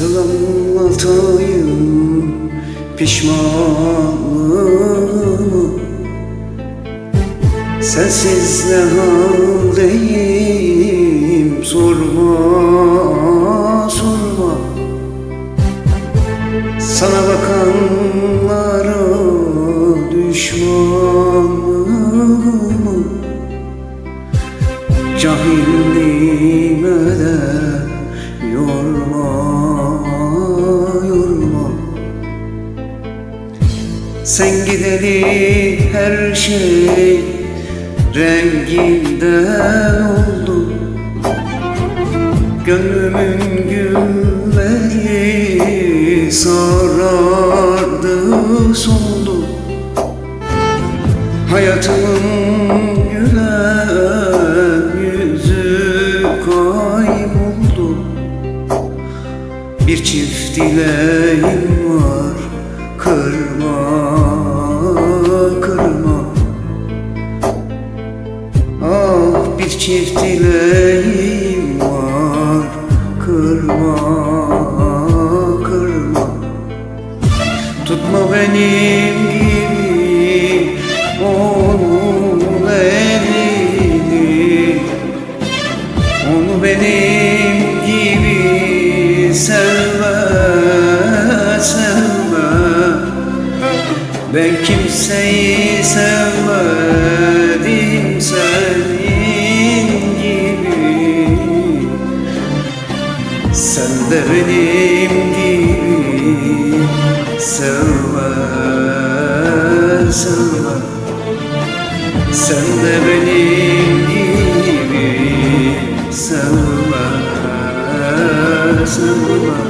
Nasıl anlatayım pişmanlığımı. Sensiz ne hal Sen gideli her şey renginden oldu. Gönlümün gülleri sarardı soldu Hayatımın gülen yüzü kayboldu Bir çift dileğim var kırma çift dileğim var. Kırma kırma. Tutma benim gibi onun elini. Onu benim gibi sevme sevme. Ben kimseyi sevmedim Sen de benim gibi sevme sevme Sen de benim gibi sevme sevme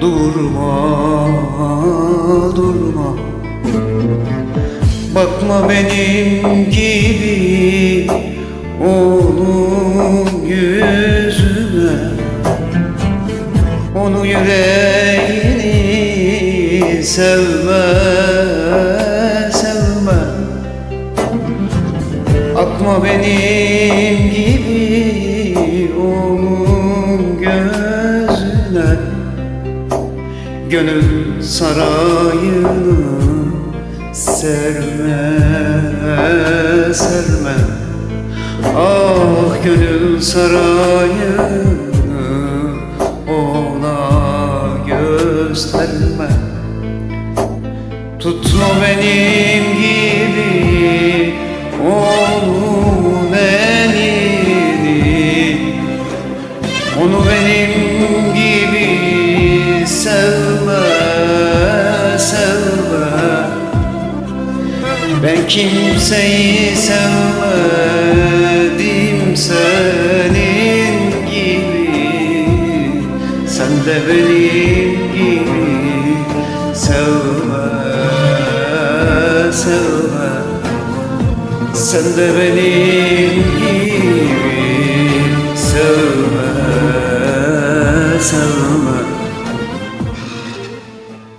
Durma, durma. Bakma benim gibi onun yüzüne Onu yüreğini sevme, sevme. Akma benim gibi onun gözüne Gönül sarayını serme, serme. Ah gönül sarayını ona gösterme. Tutma benim gibi Ben kimseyi sevmedim senin gibi. Sen de benim gibi sevme, sevme. Sen de benim gibi sevme, sevme.